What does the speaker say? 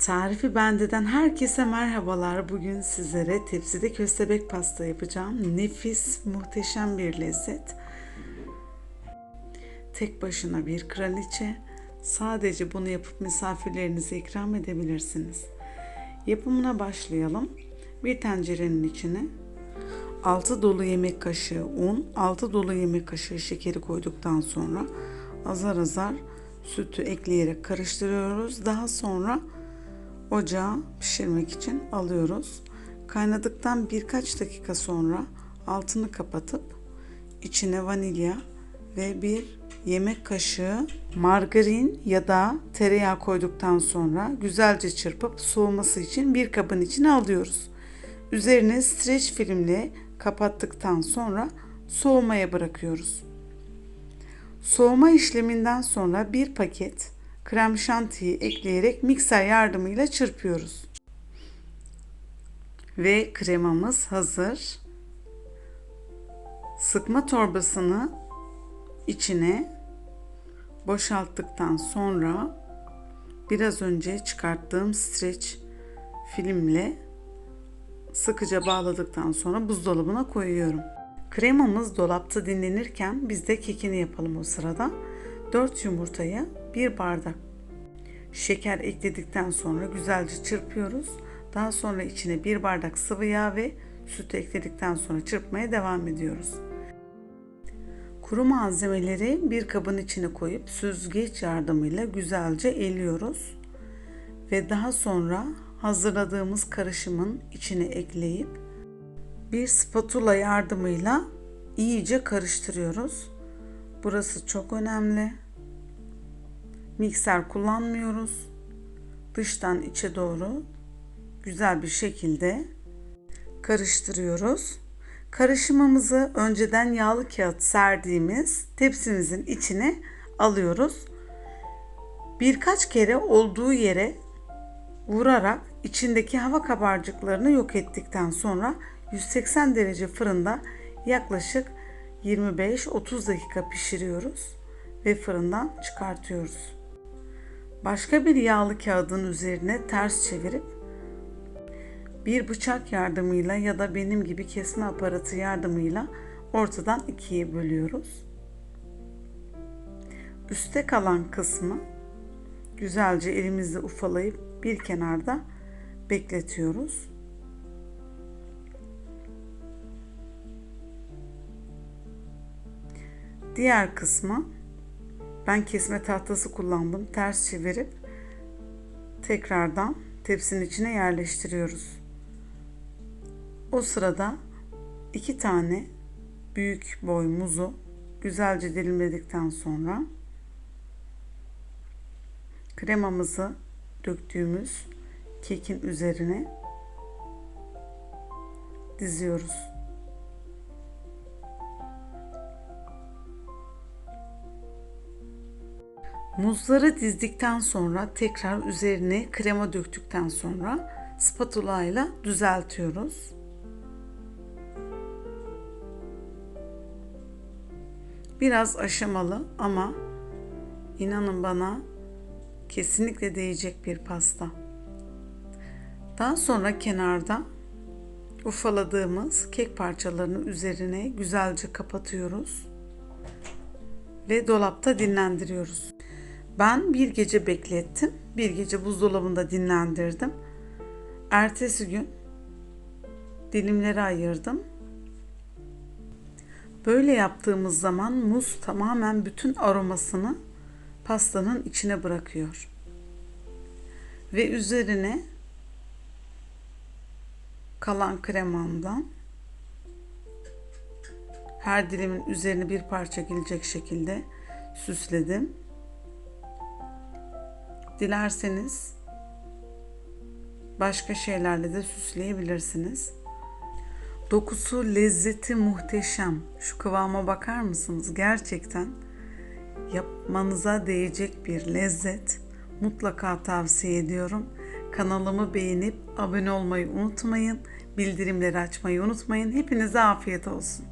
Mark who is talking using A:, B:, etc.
A: Tarifi Bende'den herkese merhabalar. Bugün sizlere tepside köstebek pasta yapacağım. Nefis, muhteşem bir lezzet. Tek başına bir kraliçe. Sadece bunu yapıp misafirlerinize ikram edebilirsiniz. Yapımına başlayalım. Bir tencerenin içine 6 dolu yemek kaşığı un, 6 dolu yemek kaşığı şekeri koyduktan sonra azar azar sütü ekleyerek karıştırıyoruz. Daha sonra ocağa pişirmek için alıyoruz. Kaynadıktan birkaç dakika sonra altını kapatıp içine vanilya ve bir yemek kaşığı margarin ya da tereyağı koyduktan sonra güzelce çırpıp soğuması için bir kabın içine alıyoruz. Üzerine streç filmle kapattıktan sonra soğumaya bırakıyoruz. Soğuma işleminden sonra bir paket krem şantiyi ekleyerek mikser yardımıyla çırpıyoruz. Ve kremamız hazır. Sıkma torbasını içine boşalttıktan sonra biraz önce çıkarttığım streç filmle sıkıca bağladıktan sonra buzdolabına koyuyorum. Kremamız dolapta dinlenirken biz de kekini yapalım o sırada. 4 yumurtayı 1 bardak şeker ekledikten sonra güzelce çırpıyoruz. Daha sonra içine 1 bardak sıvı yağ ve süt ekledikten sonra çırpmaya devam ediyoruz. Kuru malzemeleri bir kabın içine koyup süzgeç yardımıyla güzelce eliyoruz. Ve daha sonra hazırladığımız karışımın içine ekleyip bir spatula yardımıyla iyice karıştırıyoruz. Burası çok önemli. Mikser kullanmıyoruz. Dıştan içe doğru güzel bir şekilde karıştırıyoruz. Karışımımızı önceden yağlı kağıt serdiğimiz tepsimizin içine alıyoruz. Birkaç kere olduğu yere vurarak içindeki hava kabarcıklarını yok ettikten sonra 180 derece fırında yaklaşık 25-30 dakika pişiriyoruz ve fırından çıkartıyoruz. Başka bir yağlı kağıdın üzerine ters çevirip bir bıçak yardımıyla ya da benim gibi kesme aparatı yardımıyla ortadan ikiye bölüyoruz. Üste kalan kısmı güzelce elimizle ufalayıp bir kenarda bekletiyoruz. Diğer kısmı ben kesme tahtası kullandım. Ters çevirip tekrardan tepsinin içine yerleştiriyoruz. O sırada iki tane büyük boy muzu güzelce dilimledikten sonra kremamızı döktüğümüz kekin üzerine diziyoruz. Muzları dizdikten sonra tekrar üzerine krema döktükten sonra spatula ile düzeltiyoruz. Biraz aşamalı ama inanın bana kesinlikle değecek bir pasta. Daha sonra kenarda ufaladığımız kek parçalarını üzerine güzelce kapatıyoruz ve dolapta dinlendiriyoruz. Ben bir gece beklettim. Bir gece buzdolabında dinlendirdim. Ertesi gün dilimleri ayırdım. Böyle yaptığımız zaman muz tamamen bütün aromasını pastanın içine bırakıyor. Ve üzerine kalan kremamdan her dilimin üzerine bir parça gelecek şekilde süsledim. Dilerseniz başka şeylerle de süsleyebilirsiniz. Dokusu, lezzeti muhteşem. Şu kıvama bakar mısınız? Gerçekten yapmanıza değecek bir lezzet. Mutlaka tavsiye ediyorum. Kanalımı beğenip abone olmayı unutmayın. Bildirimleri açmayı unutmayın. Hepinize afiyet olsun.